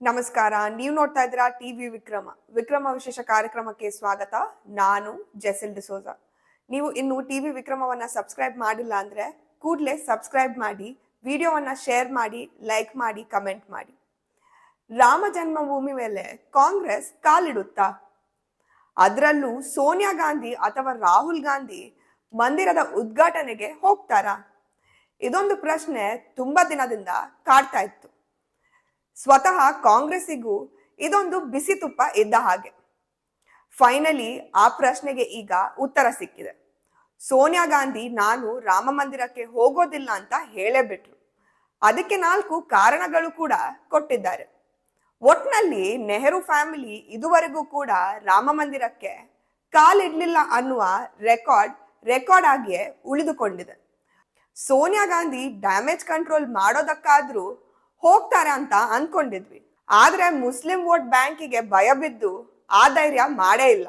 ನಮಸ್ಕಾರ. ನೀವು ನೋಡ್ತಾ ಇದ್ದೀರಾ ಟಿವಿ ವಿಕ್ರಮ. ವಿಕ್ರಮ ವಿಶೇಷ ಕಾರ್ಯಕ್ರಮಕ್ಕೆ ಸ್ವಾಗತ. ನಾನು ಜೆಸಿಲ್ ಡಿಸೋಜಾ ನೀವು ಇನ್ನು ಟಿವಿ ವಿಕ್ರಮವನ್ನ ಸಬ್ಸ್ಕ್ರೈಬ್ ಮಾಡಿಲ್ಲ ಅಂದ್ರೆ ಕೂಡಲೇ ಸಬ್ಸ್ಕ್ರೈಬ್ ಮಾಡಿ, ವಿಡಿಯೋವನ್ನ ಶೇರ್ ಮಾಡಿ, ಲೈಕ್ ಮಾಡಿ, ಕಮೆಂಟ್ ಮಾಡಿ. ರಾಮ ಜನ್ಮಭೂಮಿ ಮೇಲೆ ಕಾಂಗ್ರೆಸ್ ಕಾಲಿಡುತ್ತಾ? ಅದರಲ್ಲೂ ಸೋನಿಯಾ ಗಾಂಧಿ ಅಥವಾ ರಾಹುಲ್ ಗಾಂಧಿ ಮಂದಿರದ ಉದ್ಘಾಟನೆಗೆ ಹೋಗ್ತಾರಾ? ಇದೊಂದು ಪ್ರಶ್ನೆ ತುಂಬಾ ದಿನದಿಂದ ಕಾಡ್ತಾ ಇತ್ತು. ಸ್ವತಃ ಕಾಂಗ್ರೆಸ್ಸಿಗೂ ಇದೊಂದು ಬಿಸಿ ತುಪ್ಪ ಇದ್ದ ಹಾಗೆ. ಫೈನಲಿ ಆ ಪ್ರಶ್ನೆಗೆ ಈಗ ಉತ್ತರ ಸಿಕ್ಕಿದೆ. ಸೋನಿಯಾ ಗಾಂಧಿ, ನಾನು ರಾಮ ಮಂದಿರಕ್ಕೆ ಹೋಗೋದಿಲ್ಲ ಅಂತ ಹೇಳೇ ಬಿಟ್ರು ಅದಕ್ಕೆ ನಾಲ್ಕು ಕಾರಣಗಳು ಕೂಡ ಕೊಟ್ಟಿದ್ದಾರೆ. ಒಟ್ನಲ್ಲಿ ನೆಹರು ಫ್ಯಾಮಿಲಿ ಇದುವರೆಗೂ ಕೂಡ ರಾಮ ಮಂದಿರಕ್ಕೆ ಕಾಲಿಡ್ಲಿಲ್ಲ ಅನ್ನುವ ರೆಕಾರ್ಡ್ ರೆಕಾರ್ಡ್ ಆಗಿಯೇ ಉಳಿದುಕೊಂಡಿದೆ. ಸೋನಿಯಾ ಗಾಂಧಿ ಡ್ಯಾಮೇಜ್ ಕಂಟ್ರೋಲ್ ಮಾಡೋದಕ್ಕಾದ್ರೂ ಹೋಗ್ತಾರೆ ಅಂತ ಅನ್ಕೊಂಡಿದ್ವಿ. ಆದ್ರೆ ಮುಸ್ಲಿಂ ವೋಟ್ ಬ್ಯಾಂಕಿಗೆ ಭಯ ಬಿದ್ದು ಆ ಧೈರ್ಯ ಮಾಡೇ ಇಲ್ಲ.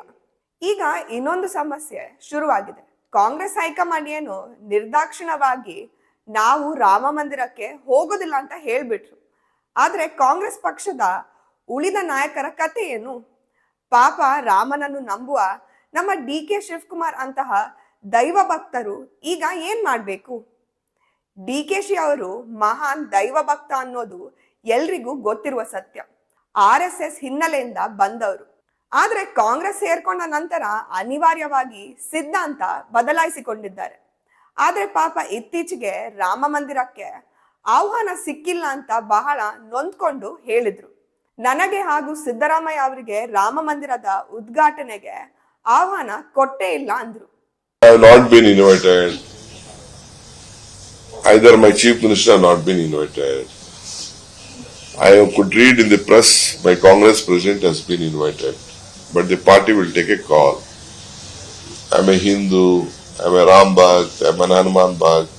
ಈಗ ಇನ್ನೊಂದು ಸಮಸ್ಯೆ ಶುರುವಾಗಿದೆ. ಕಾಂಗ್ರೆಸ್ ಹೈಕಮಾಂಡ್ ಏನು ನಿರ್ದಾಕ್ಷಿಣವಾಗಿ ನಾವು ರಾಮ ಮಂದಿರಕ್ಕೆ ಹೋಗೋದಿಲ್ಲ ಅಂತ ಹೇಳ್ಬಿಟ್ರು. ಆದ್ರೆ ಕಾಂಗ್ರೆಸ್ ಪಕ್ಷದ ಉಳಿದ ನಾಯಕರ ಕತೆ ಏನು? ಪಾಪ ರಾಮನನ್ನು ನಂಬುವ ನಮ್ಮ ಡಿ ಕೆ ಶಿವಕುಮಾರ್ ಅಂತಹ ದೈವ ಭಕ್ತರು ಈಗ ಏನ್ ಮಾಡ್ಬೇಕು? ಡಿ ಕೆ ಶಿ ಅವರು ಮಹಾನ್ ದೈವ ಭಕ್ತ ಅನ್ನೋದು ಎಲ್ರಿಗೂ ಗೊತ್ತಿರುವ ಸತ್ಯ. ಆರ್ ಎಸ್ ಎಸ್ ಹಿನ್ನೆಲೆಯಿಂದ ಬಂದವರು. ಆದ್ರೆ ಕಾಂಗ್ರೆಸ್ ಸೇರ್ಕೊಂಡ ನಂತರ ಅನಿವಾರ್ಯವಾಗಿ ಸಿದ್ಧಾಂತ ಬದಲಾಯಿಸಿಕೊಂಡಿದ್ದಾರೆ. ಆದ್ರೆ ಪಾಪ ಇತ್ತೀಚೆಗೆ ರಾಮ ಮಂದಿರಕ್ಕೆ ಆಹ್ವಾನ ಸಿಕ್ಕಿಲ್ಲ ಅಂತ ಬಹಳ ನೊಂದ್ಕೊಂಡು ಹೇಳಿದ್ರು. ನನಗೆ ಹಾಗೂ ಸಿದ್ದರಾಮಯ್ಯ ಅವರಿಗೆ ರಾಮ ಮಂದಿರದ ಉದ್ಘಾಟನೆಗೆ ಆಹ್ವಾನ ಕೊಟ್ಟೇ ಇಲ್ಲ ಅಂದ್ರು I have not been invited. Either my chief minister have not been invited. I could read in the press my Congress president has been invited, but the party will take a call. I'm a Hindu, I'm a Ram Bhakt, I'm an Hanuman Bhakt.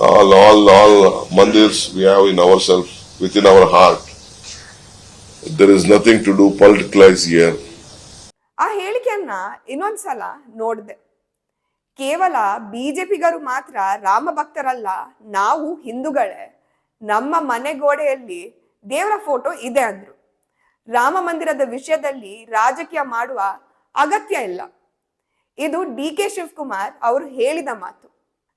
All, all, all mandirs we have in ourselves, within our heart. There is nothing to do politicalize here. ಆ ಹೇಳಿಕೆಯನ್ನ ಇನ್ನೊಂದ್ಸಲ ನೋಡಿದೆ ಕೇವಲ ಬಿಜೆಪಿಗರು ಮಾತ್ರ ರಾಮ ಭಕ್ತರಲ್ಲ, ನಾವು ಹಿಂದೂಗಳೇ. ನಮ್ಮ ಮನೆ ಗೋಡೆಯಲ್ಲಿ ದೇವರ ಫೋಟೋ ಇದೆ ಅಂದ್ರು. ರಾಮ ಮಂದಿರದ ವಿಷಯದಲ್ಲಿ ರಾಜಕೀಯ ಮಾಡುವ ಅಗತ್ಯ ಇಲ್ಲ. ಇದು ಡಿ ಕೆ ಶಿವಕುಮಾರ್ ಅವರು ಹೇಳಿದ ಮಾತು.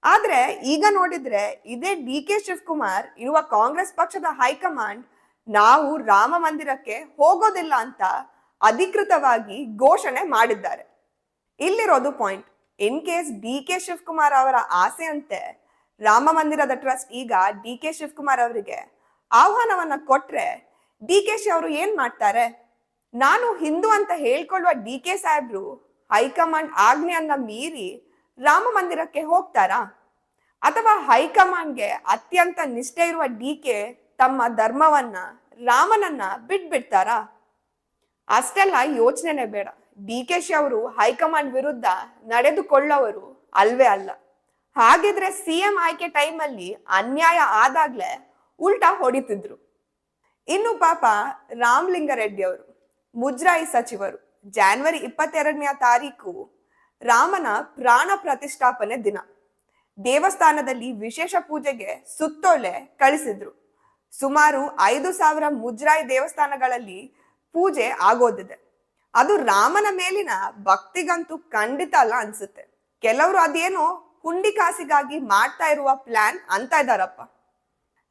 ಆದ್ರೆ ಈಗ ನೋಡಿದ್ರೆ ಇದೇ ಡಿ ಕೆ ಶಿವಕುಮಾರ್ ಇರುವ ಕಾಂಗ್ರೆಸ್ ಪಕ್ಷದ ಹೈಕಮಾಂಡ್ ನಾವು ರಾಮ ಮಂದಿರಕ್ಕೆ ಹೋಗೋದಿಲ್ಲ ಅಂತ ಅಧಿಕೃತವಾಗಿ ಘೋಷಣೆ ಮಾಡಿದ್ದಾರೆ. ಇಲ್ಲಿರೋದು point. In case D K Shivakumar ಅವರ ಆಸೆಯಂತೆ ರಾಮ ಮಂದಿರದ ಟ್ರಸ್ಟ್ ಈಗ ಡಿ ಕೆ ಶಿವಕುಮಾರ್ ಅವರಿಗೆ ಆಹ್ವಾನವನ್ನ ಕೊಟ್ರೆ ಡಿ ಕೆ ಶಿ ಅವರು ಏನ್ ಮಾಡ್ತಾರೆ? ನಾನು ಹಿಂದೂ ಅಂತ ಹೇಳ್ಕೊಳ್ಳುವ ಡಿ ಕೆ ಸಾಹೇಬ್ರು ಹೈಕಮಾಂಡ್ ಆಜ್ಞೆಯನ್ನ ಮೀರಿ ರಾಮ ಮಂದಿರಕ್ಕೆ ಹೋಗ್ತಾರಾ? ಅಥವಾ ಹೈಕಮಾಂಡ್ಗೆ ಅತ್ಯಂತ ನಿಷ್ಠೆ ಇರುವ ಡಿ ಕೆ ತಮ್ಮ ಧರ್ಮವನ್ನ ರಾಮನನ್ನ ಬಿಟ್ಬಿಡ್ತಾರಾ? ಅಷ್ಟೆಲ್ಲ ಯೋಚನೆನೇ ಬೇಡ. ಡಿ ಕೆ ಶಿ ಅವರು ಹೈಕಮಾಂಡ್ ವಿರುದ್ಧ ನಡೆದುಕೊಳ್ಳೋವರು ಅಲ್ವೇ ಅಲ್ಲ. ಹಾಗಿದ್ರೆ ಸಿಎಂ ಆಯ್ಕೆ ಟೈಮಲ್ಲಿ ಅನ್ಯಾಯ ಆದಾಗ್ಲೇ ಉಲ್ಟಾ ಹೊಡಿತಿದ್ರು. ಇನ್ನು ಪಾಪ ರಾಮಲಿಂಗಾರೆಡ್ಡಿ ಅವರು, ಮುಜರಾಯಿ ಸಚಿವರು, ಜಾನ್ವರಿ ಇಪ್ಪತ್ತೆರಡನೇ ತಾರೀಕು ರಾಮನ ಪ್ರಾಣ ಪ್ರತಿಷ್ಠಾಪನೆ ದಿನ. ದೇವಸ್ಥಾನದಲ್ಲಿ ವಿಶೇಷ ಪೂಜೆಗೆ ಸುತ್ತೋಲೆ ಕಳಿಸಿದ್ರು. ಸುಮಾರು ಐದು ಸಾವಿರ ಮುಜರಾಯಿ ದೇವಸ್ಥಾನಗಳಲ್ಲಿ ಪೂಜೆ ಆಗೋದಿದೆ. ಅದು ರಾಮನ ಮೇಲಿನ ಭಕ್ತಿಗಂತೂ ಖಂಡಿತ ಅಲ್ಲ ಅನ್ಸುತ್ತೆ. ಕೆಲವರು ಅದೇನೋ ಹುಂಡಿ ಕಾಸಿಗಾಗಿ ಮಾಡ್ತಾ ಇರುವ ಪ್ಲಾನ್ ಅಂತ ಇದ್ದಾರಪ್ಪ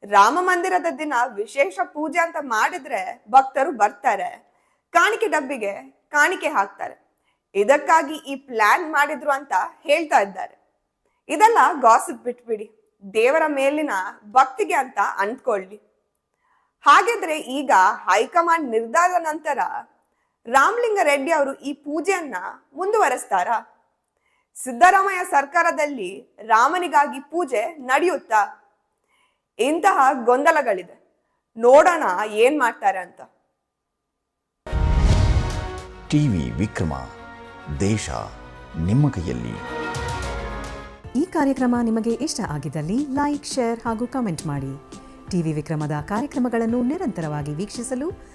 ರಾಮ ಮಂದಿರದ ದಿನ ವಿಶೇಷ ಪೂಜೆ ಅಂತ ಮಾಡಿದ್ರೆ ಭಕ್ತರು ಬರ್ತಾರೆ. ಕಾಣಿಕೆ ಡಬ್ಬಿಗೆ ಕಾಣಿಕೆ ಹಾಕ್ತಾರೆ. ಇದಕ್ಕಾಗಿ ಈ ಪ್ಲಾನ್ ಮಾಡಿದ್ರು ಅಂತ ಹೇಳ್ತಾ ಇದ್ದಾರೆ. ಇದೆಲ್ಲ ಗಾಸಿಪ್ ಬಿಟ್ಬಿಡಿ. ದೇವರ ಮೇಲಿನ ಭಕ್ತಿಗೆ ಅಂತ ಅಂದ್ಕೊಳ್ಳಿ ಹಾಗಿದ್ರೆ ಈಗ ಹೈಕಮಾಂಡ್ ನಿರ್ಧಾರದ ನಂತರ ರಾಮಲಿಂಗ ರೆಡ್ಡಿ ಅವರು ಈ ಪೂಜೆಯನ್ನ ಮುಂದುವರೆಸ್ತಾರಾ? ಸಿದ್ದರಾಮಯ್ಯ ಸರ್ಕಾರದಲ್ಲಿ ರಾಮನಿಗಾಗಿ ಪೂಜೆ ನಡೆಯುತ್ತಾ? ಇಂತಹ ಗೊಂದಲಗಳಿದೆ. ನೋಡೋಣ ಏನ್ ಮಾಡ್ತಾರೆ ಅಂತ. ಟಿವಿ ವಿಕ್ರಮ ದೇಶ ನಿಮ್ಮ ಕೈಯಲ್ಲಿ. ಈ ಕಾರ್ಯಕ್ರಮ ನಿಮಗೆ ಇಷ್ಟ ಆಗಿದ್ದಲ್ಲಿ ಲೈಕ್ ಶೇರ್ ಹಾಗೂ ಕಮೆಂಟ್ ಮಾಡಿ. ಟಿವಿ ವಿಕ್ರಮದ ಕಾರ್ಯಕ್ರಮಗಳನ್ನು ನಿರಂತರವಾಗಿ ವೀಕ್ಷಿಸಲು